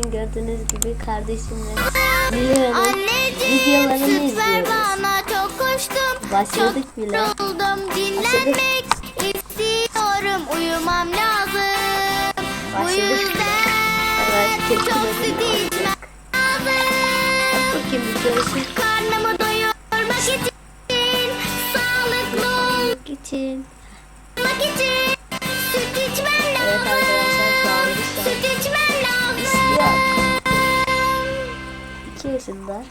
bakın gördüğünüz gibi kardeşimle Anneciğim videolarını izliyoruz. bana çok koştum. Başladık çok bile. yoruldum dinlenmek istiyorum uyumam lazım. Bu Başladık. yüzden Evet, çok süt içmem lazım. Bak bakayım bir görüşürüz. Karnımı doyurmak için sağlıklı olmak için 2 yaşında.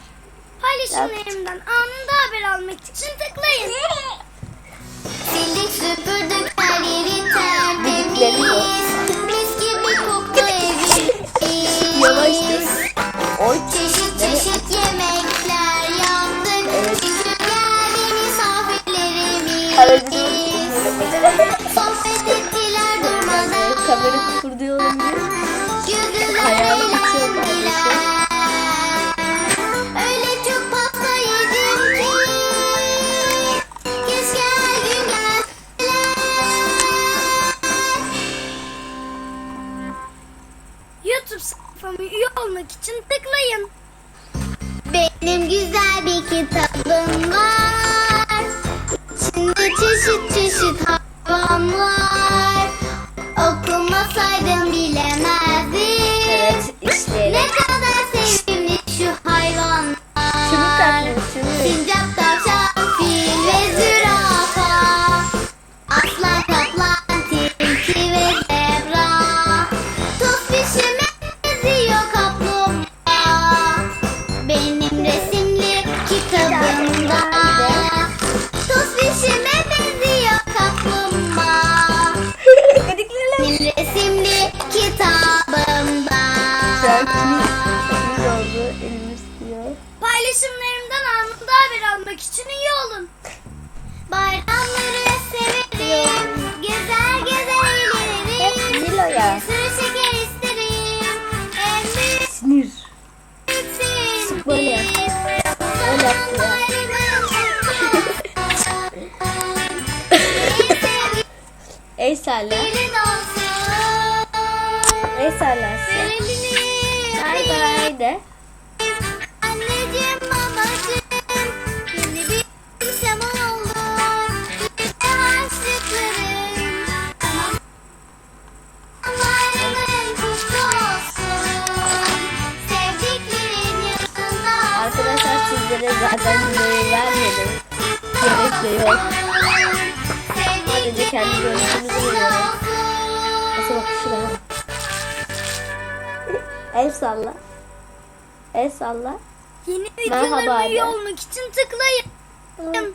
Paylaşımlarımdan anında haber almak için tıklayın. Sildik süpürdük her yeri tertemiz. Mis gibi koktu evimiz. Yavaş dur. Oy. Çeşit çeşit yemekler yaptık. Evet. Geldi misafirlerimiz. Sohbet ettiler durmadan. Kamera kurduyorum diye. YouTube sayfama üye olmak için tıklayın. Benim güzel bir kitabım var. İçinde çeşit çeşit var. Okumasaydım bilemezdim. Paylaşımlarımdan anında haber almak için üye olun. Bayramları severim. Gezer gezer Hep eğlenirim. Nilo'ya. Bir sürü şeker isterim. En büyük Sinir. senin. Böyle yap. Böyle yaptı ya. El salla. El sallasın. Bay bay de. Sizlere zaten videoyu vermedim. Gerek de yok. Sadece kendi görüntümüzü veriyorum. Nasıl bak şuraya. El salla. El salla. Yeni Merhaba videolarıma üye de. olmak için tıklayın Abime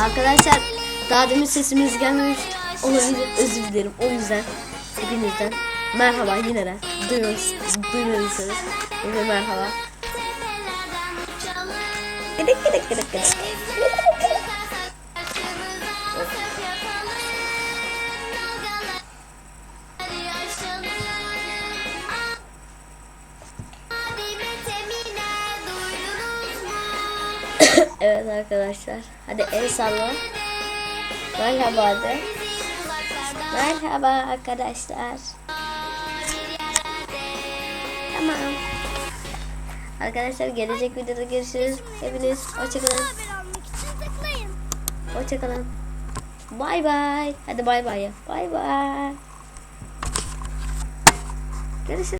Arkadaşlar daha demin sesimiz gelmemiş olabilir. Özür dilerim. O yüzden hepinizden merhaba yine de duyuyorsunuz, duymuyorsunuz. Yine merhaba. Gıdık gıdık gıdık gıdık. Evet arkadaşlar. Hadi el salla. Merhaba de. Merhaba arkadaşlar. Tamam. Arkadaşlar gelecek videoda görüşürüz. Hepiniz hoşçakalın. Hoşçakalın. Bay bay. Hadi bay bay ya. Bay bay. Görüşürüz.